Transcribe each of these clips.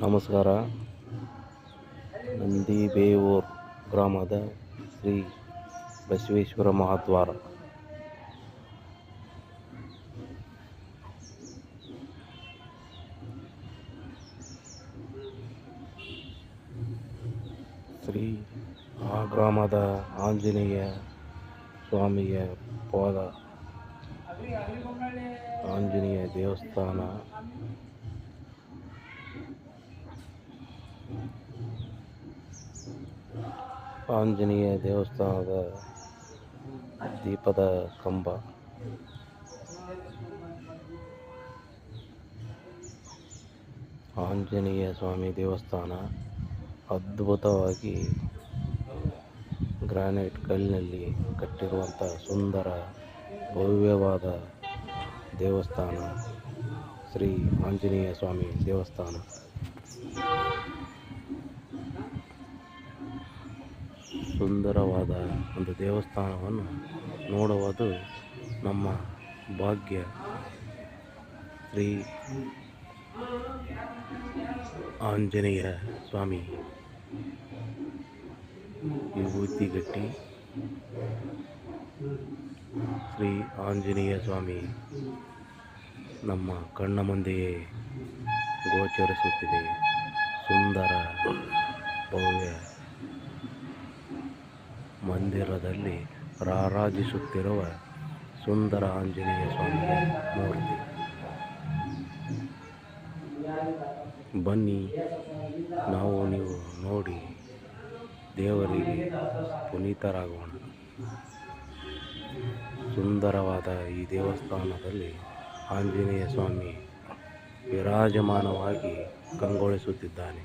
ನಮಸ್ಕಾರ. ನಂದಿಬೇವೂರ್ ಗ್ರಾಮದ ಶ್ರೀ ಬಸವೇಶ್ವರ ಮಹಾದ್ವಾರ. ಶ್ರೀ ಆ ಗ್ರಾಮದ ಆಂಜನೇಯ ಸ್ವಾಮಿಯ ಪಾದ ಆಂಜನೇಯ ದೇವಸ್ಥಾನ. ಆಂಜನೇಯ ದೇವಸ್ಥಾನದ ದೀಪದ ಕಂಬ. ಆಂಜನೇಯ ಸ್ವಾಮಿ ದೇವಸ್ಥಾನ ಅದ್ಭುತವಾಗಿ ಗ್ರಾನೈಟ್ ಕಲ್ಲಿನಲ್ಲಿ ಕಟ್ಟಿರುವಂಥ ಸುಂದರ ಭವ್ಯವಾದ ದೇವಸ್ಥಾನ ಶ್ರೀ ಆಂಜನೇಯ ಸ್ವಾಮಿ ದೇವಸ್ಥಾನ. ಸುಂದರವಾದ ಒಂದು ದೇವಸ್ಥಾನವನ್ನು ನೋಡುವುದು ನಮ್ಮ ಭಾಗ್ಯ. ಶ್ರೀ ಆಂಜನೇಯ ಸ್ವಾಮಿ. ವಿಭೂತಿಗಟ್ಟಿ. ಶ್ರೀ ಆಂಜನೇಯ ಸ್ವಾಮಿ ನಮ್ಮ ಕಣ್ಣ ಮುಂದೆಯೇ ಗೋಚರಿಸುತ್ತಿದೆ. ಸುಂದರ ಭವ್ಯ ಮಂದಿರದಲ್ಲಿ ರಾರಾಜಿಸುತ್ತಿರುವ ಸುಂದರ ಆಂಜನೇಯ ಸ್ವಾಮಿಯ ಮೂರ್ತಿ. ಬನ್ನಿ, ನಾವು ನೀವು ನೋಡಿ, ದೇವರಿಗೆ ಪುನೀತರಾಗೋಣ. ಸುಂದರವಾದ ಈ ದೇವಸ್ಥಾನದಲ್ಲಿ ಆಂಜನೇಯ ಸ್ವಾಮಿ ವಿರಾಜಮಾನವಾಗಿ ಕಂಗೊಳಿಸುತ್ತಿದ್ದಾನೆ.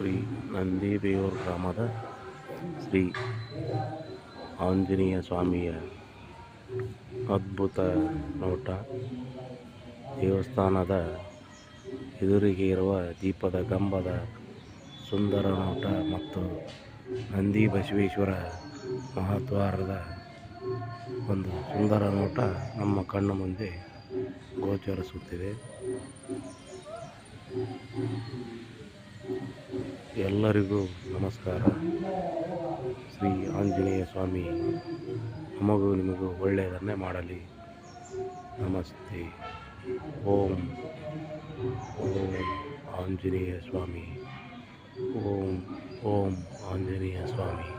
ಶ್ರೀ ನಂದಿಬೇವೂರು ಗ್ರಾಮದ ಶ್ರೀ ಆಂಜನೇಯ ಸ್ವಾಮಿಯ ಅದ್ಭುತ ನೋಟ. ದೇವಸ್ಥಾನದ ಎದುರಿಗೆ ಇರುವ ದೀಪದ ಕಂಬದ ಸುಂದರ ನೋಟ ಮತ್ತು ನಂದಿ ಬಸವೇಶ್ವರ ಮಹಾದ್ವಾರದ ಒಂದು ಸುಂದರ ನೋಟ ನಮ್ಮ ಕಣ್ಣು ಮುಂದೆ ಗೋಚರಿಸುತ್ತಿದೆ. ಎಲ್ಲರಿಗೂ ನಮಸ್ಕಾರ. ಶ್ರೀ ಆಂಜನೇಯ ಸ್ವಾಮಿ, ನಮಗೂ ನಿಮಗೂ ಒಳ್ಳೆಯದನ್ನೇ ಮಾಡಲಿ. ನಮಸ್ತೆ. ಓಂ ಓಂ ಆಂಜನೇಯ ಸ್ವಾಮಿ. ಓಂ ಓಂ ಆಂಜನೇಯ ಸ್ವಾಮಿ.